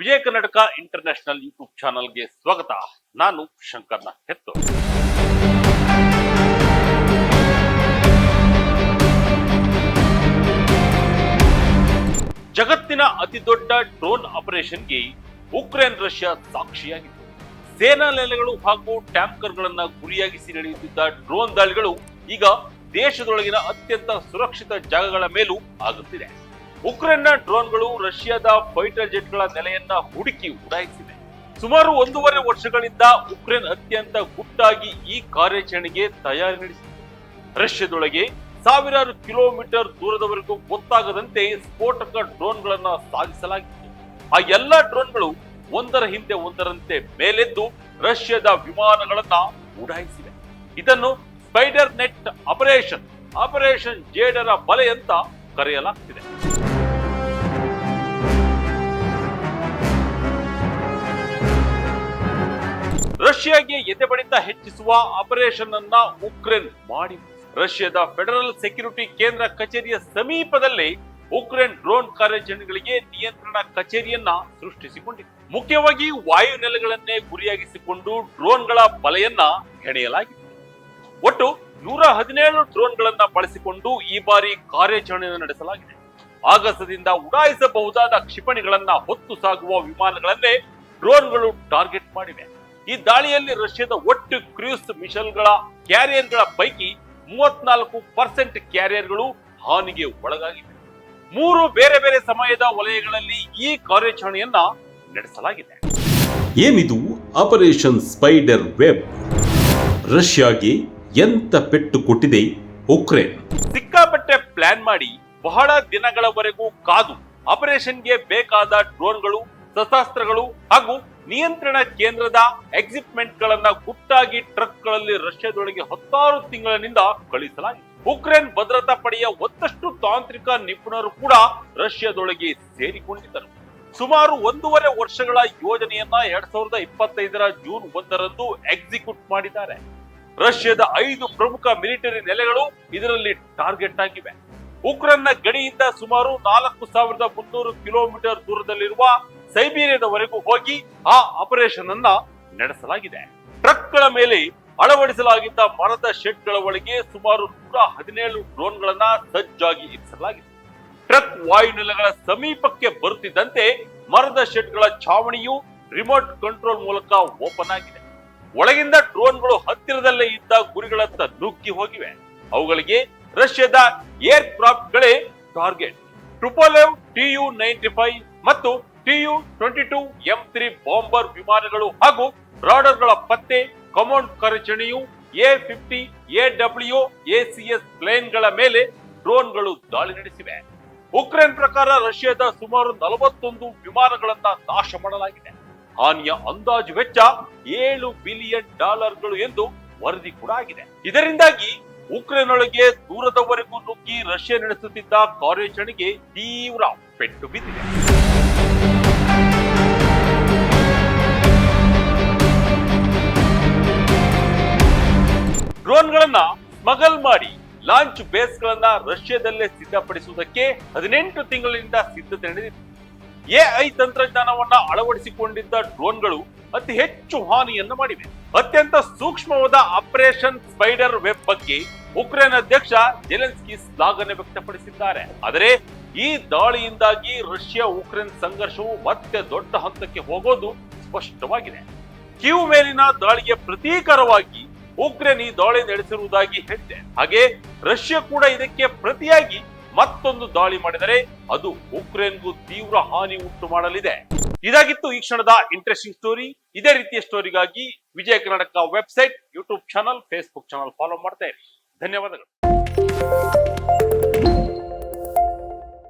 Vijaya Karnataka international YouTube ಚಾನಲ್ಗೆ ಸ್ವಾಗತ. ನಾನು ಶಂಕರ್ನ ಹೆತ್ತು ಜಗತ್ತಿನ ಅತಿ ದೊಡ್ಡ ಡ್ರೋನ್ ಆಪರೇಷನ್ಗೆ ಉಕ್ರೇನ್, ರಷ್ಯಾ ಸಾಕ್ಷಿಯಾಗಿತ್ತು. ಸೇನಾ ನೆಲೆಗಳು ಹಾಗೂ ಟ್ಯಾಂಕರ್ಗಳನ್ನ ಗುರಿಯಾಗಿಸಿ ನಡೆಯುತ್ತಿದ್ದ ಡ್ರೋನ್ ದಾಳಿಗಳು ಈಗ ದೇಶದೊಳಗಿನ ಅತ್ಯಂತ ಸುರಕ್ಷಿತ ಜಾಗಗಳ ಮೇಲೂ ಆಗುತ್ತಿದೆ. ಉಕ್ರೇನ್ನ ಡ್ರೋನ್ಗಳು ರಷ್ಯಾದ ಫೈಟರ್ ಜೆಟ್ಗಳ ನೆಲೆಯನ್ನ ಹುಡುಕಿ ಉಡಾಯಿಸಿವೆ. ಸುಮಾರು ಒಂದೂವರೆ ವರ್ಷಗಳಿಂದ ಉಕ್ರೇನ್ ಅತ್ಯಂತ ಗುಟ್ಟಾಗಿ ಈ ಕಾರ್ಯಾಚರಣೆಗೆ ತಯಾರಿ ನಡೆಸಿದೆ. ರಷ್ಯಾದೊಳಗೆ ಸಾವಿರಾರು ಕಿಲೋಮೀಟರ್ ದೂರದವರೆಗೂ ಗೊತ್ತಾಗದಂತೆ ಸ್ಫೋಟಕ ಡ್ರೋನ್ಗಳನ್ನ ಸಾಗಿಸಲಾಗಿತ್ತು ಆ ಎಲ್ಲಾ ಡ್ರೋನ್ಗಳು ಒಂದರ ಹಿಂದೆ ಒಂದರಂತೆ ಮೇಲೆದ್ದು ರಷ್ಯಾದ ವಿಮಾನಗಳನ್ನ ಉಡಾಯಿಸಿವೆ. ಇದನ್ನು ಸ್ಪೈಡರ್ ನೆಟ್ ಆಪರೇಷನ್ ಆಪರೇಷನ್ ಜೇಡರ ಬಲೆ ಅಂತ ಕರೆಯಲಾಗ್ತಿದೆ. ರಷ್ಯಾಗೆ ಎದೆಬಡಿತ ಹೆಚ್ಚಿಸುವ ಆಪರೇಷನ್ ಅನ್ನ ಉಕ್ರೇನ್ ಮಾಡಿ. ರಷ್ಯಾದ ಫೆಡರಲ್ ಸೆಕ್ಯೂರಿಟಿ ಕೇಂದ್ರ ಕಚೇರಿಯ ಸಮೀಪದಲ್ಲಿ ಉಕ್ರೇನ್ ಡ್ರೋನ್ ಕಾರ್ಯಾಚರಣೆಗಳಿಗೆ ನಿಯಂತ್ರಣ ಕಚೇರಿಯನ್ನ ಸೃಷ್ಟಿಸಿಕೊಂಡಿದೆ. ಮುಖ್ಯವಾಗಿ ವಾಯು ನೆಲೆಗಳನ್ನೇ ಗುರಿಯಾಗಿಸಿಕೊಂಡು ಡ್ರೋನ್ಗಳ ಬಲೆಯನ್ನ ಹೆಣೆಯಲಾಗಿದೆ. ಒಟ್ಟು ನೂರ ಹದಿನೇಳು ಡ್ರೋನ್ಗಳನ್ನ ಬಳಸಿಕೊಂಡು ಈ ಬಾರಿ ಕಾರ್ಯಾಚರಣೆಯನ್ನು ನಡೆಸಲಾಗಿದೆ. ಆಗಸದಿಂದ ಉಡಾಯಿಸಬಹುದಾದ ಕ್ಷಿಪಣಿಗಳನ್ನ ಹೊತ್ತು ಸಾಗುವ ವಿಮಾನಗಳನ್ನೇ ಡ್ರೋನ್ಗಳು ಟಾರ್ಗೆಟ್ ಮಾಡಿವೆ. ಈ ದಾಳಿಯಲ್ಲಿ ರಷ್ಯಾದ ಒಟ್ಟು ಕ್ರೂಸ್ ಮಿಷನ್ಗಳ ಕ್ಯಾರಿಯರ್ಗಳ ಪೈಕಿ ಮೂವತ್ನಾಲ್ಕು ಪರ್ಸೆಂಟ್ ಕ್ಯಾರಿಯರ್ಗಳು ಹಾನಿಗೆ ಒಳಗಾಗಿವೆ. ಮೂರು ಬೇರೆ ಬೇರೆ ಸಮಯದ ವಲಯಗಳಲ್ಲಿ ಈ ಕಾರ್ಯಾಚರಣೆಯನ್ನ ನಡೆಸಲಾಗಿದೆ. ಏನಿದು ಆಪರೇಷನ್ ಸ್ಪೈಡರ್ ವೆಬ್ ರಷ್ಯಾಗೆ ಎಂತ ಪೆಟ್ಟು ಕೊಟ್ಟಿದೆ ಉಕ್ರೇನ್? ಸಿಕ್ಕಾಪಟ್ಟೆ ಪ್ಲಾನ್ ಮಾಡಿ ಬಹಳ ದಿನಗಳವರೆಗೂ ಕಾದು ಆಪರೇಷನ್ಗೆ ಬೇಕಾದ ಡ್ರೋನ್ಗಳು ಶಸ್ತ್ರಾಸ್ತ್ರಗಳು ಹಾಗೂ ನಿಯಂತ್ರಣ ಕೇಂದ್ರದ ಎಕ್ಸಿಪ್ಮೆಂಟ್ ಗಳನ್ನ ಟ್ರಕ್ಗಳಲ್ಲಿ ರಷ್ಯಾದೊಳಗೆ ಹತ್ತಾರು ತಿಂಗಳಿನಿಂದ ಕಳಿಸಲಾಗಿದೆ. ಉಕ್ರೇನ್ ಭದ್ರತಾ ಪಡೆಯ ಒಂದಷ್ಟು ತಾಂತ್ರಿಕ ನಿಪುಣರು ಕೂಡ ರಷ್ಯಾದೊಳಗೆ ಸೇರಿಕೊಂಡಿದ್ದರು. ಸುಮಾರು ಒಂದೂವರೆ ವರ್ಷಗಳ ಯೋಜನೆಯನ್ನ ಎರಡ್ ಸಾವಿರದ ಇಪ್ಪತ್ತೈದರ ಜೂನ್ ಒಂದರಂದು ಎಕ್ಸಿಕ್ಯೂಟ್ ಮಾಡಿದ್ದಾರೆ. ರಷ್ಯಾದ ಐದು ಪ್ರಮುಖ ಮಿಲಿಟರಿ ನೆಲೆಗಳು ಇದರಲ್ಲಿ ಟಾರ್ಗೆಟ್ ಆಗಿವೆ. ಉಕ್ರೇನ್ನ ಗಡಿಯಿಂದ ಸುಮಾರು ನಾಲ್ಕು ಸಾವಿರದ ಮುನ್ನೂರು ಕಿಲೋಮೀಟರ್ ದೂರದಲ್ಲಿರುವ ಸೈಬೀರಿಯಾದವರೆಗೂ ಹೋಗಿ ಆ ಆಪರೇಷನ್ ಅನ್ನ ನಡೆಸಲಾಗಿದೆ. ಟ್ರಕ್ಗಳ ಮೇಲೆ ಅಳವಡಿಸಲಾಗಿದ್ದ ಮರದ ಶೆಡ್ಗಳ ಒಳಗೆ ಸುಮಾರು ನೂರ ಹದಿನೇಳು ಡ್ರೋನ್ಗಳನ್ನ ಸಜ್ಜಾಗಿ ಇರಿಸಲಾಗಿದೆ. ಟ್ರಕ್ ವಾಯುನೆಲೆಗಳ ಸಮೀಪಕ್ಕೆ ಬರುತ್ತಿದ್ದಂತೆ ಮರದ ಶೆಡ್ಗಳ ಛಾವಣಿಯು ರಿಮೋಟ್ ಕಂಟ್ರೋಲ್ ಮೂಲಕ ಓಪನ್ ಆಗಿದೆ. ಒಳಗಿಂದ ಡ್ರೋನ್ಗಳು ಹತ್ತಿರದಲ್ಲೇ ಇದ್ದ ಗುರಿಗಳತ್ತ ನುಗ್ಗಿ ಹೋಗಿವೆ. ಅವುಗಳಿಗೆ ರಷ್ಯಾದ air ಕ್ರಾಫ್ಟ್ಗಳೇ target. Tupolev TU ninety five ಮತ್ತು TU twenty two M three bomber ವಿಮಾನಗಳು ಹಾಗೂ ರಾಡರ್ಗಳ ಪತ್ತೆ, ಕಮಾಂಡ್ ಕಾರ್ಯಾಚರಣೆಯು A fifty, A W ACS ಪ್ಲೇನ್ಗಳ ಮೇಲೆ ಡ್ರೋನ್ಗಳು ದಾಳಿ ನಡೆಸಿವೆ. ಉಕ್ರೇನ್ ಪ್ರಕಾರ ರಷ್ಯಾದ ಸುಮಾರು ನಲವತ್ತೊಂದು ವಿಮಾನಗಳನ್ನ ನಾಶ ಮಾಡಲಾಗಿದೆ. ಹಾನಿಯ ಅಂದಾಜು ವೆಚ್ಚ ಏಳು ಬಿಲಿಯನ್ ಡಾಲರ್ಗಳು ಎಂದು ವರದಿ ಕೂಡ ಆಗಿದೆ. ಇದರಿಂದಾಗಿ ಉಕ್ರೇನ್ ಒಳಗೆ ದೂರದವರೆಗೂ ನುಗ್ಗಿ ರಷ್ಯಾ ನಡೆಸುತ್ತಿದ್ದ ಕಾರ್ಯಾಚರಣೆಗೆ ತೀವ್ರ ಪೆಟ್ಟು ಬಿದ್ದಿದೆ. ಡ್ರೋನ್ಗಳನ್ನ ಸ್ಮಗಲ್ ಮಾಡಿ ಲಾಂಚ್ ಬೇಸ್ ಗಳನ್ನ ರಷ್ಯಾದಲ್ಲೇ ಸಿದ್ಧಪಡಿಸುವುದಕ್ಕೆ ಹದಿನೆಂಟು ತಿಂಗಳಿಂದ ಸಿದ್ಧತೆ ನಡೆದಿದೆ. ಎಐ ತಂತ್ರಜ್ಞಾನವನ್ನ ಅಳವಡಿಸಿಕೊಂಡಿದ್ದ ಡ್ರೋನ್ಗಳು ಅತಿ ಹೆಚ್ಚು ಹಾನಿಯನ್ನು ಮಾಡಿವೆ. ಅತ್ಯಂತ ಸೂಕ್ಷ್ಮವಾದ ಆಪರೇಷನ್ ಸ್ಪೈಡರ್ ವೆಬ್ ಬಗ್ಗೆ ಉಕ್ರೇನ್ ಅಧ್ಯಕ್ಷ ಜೆಲೆನ್ಸ್ಕಿ ಶ್ಲಾಘನೆ ವ್ಯಕ್ತಪಡಿಸಿದ್ದಾರೆ. ಆದರೆ ಈ ದಾಳಿಯಿಂದಾಗಿ ರಷ್ಯಾ ಉಕ್ರೇನ್ ಸಂಘರ್ಷವು ಮತ್ತೆ ದೊಡ್ಡ ಹಂತಕ್ಕೆ ಹೋಗೋದು ಸ್ಪಷ್ಟವಾಗಿದೆ. ಕ್ಯೂ ಮೇಲಿನ ದಾಳಿಗೆ ಪ್ರತೀಕಾರವಾಗಿ ಉಕ್ರೇನ್ ಈ ದಾಳಿ ನಡೆಸಿರುವುದಾಗಿ ಹೇಳಿದೆ. ಹಾಗೆ ರಷ್ಯಾ ಕೂಡ ಇದಕ್ಕೆ ಪ್ರತಿಯಾಗಿ ಮತ್ತೊಂದು ದಾಳಿ ಮಾಡಿದರೆ ಅದು ಉಕ್ರೇನ್ಗೂ ತೀವ್ರ ಹಾನಿ ಉಂಟು ಮಾಡಲಿದೆ. ಇದಾಗಿತ್ತು ಈ ಕ್ಷಣದ ಇಂಟ್ರೆಸ್ಟಿಂಗ್ ಸ್ಟೋರಿ ಇದೇ ರೀತಿಯ ಸ್ಟೋರಿಗಾಗಿ Vijaya Karnataka website, YouTube channel Facebook channel follow ಮಾಡ್ತಾ ಇರಿ ಧನ್ಯವಾದಗಳು.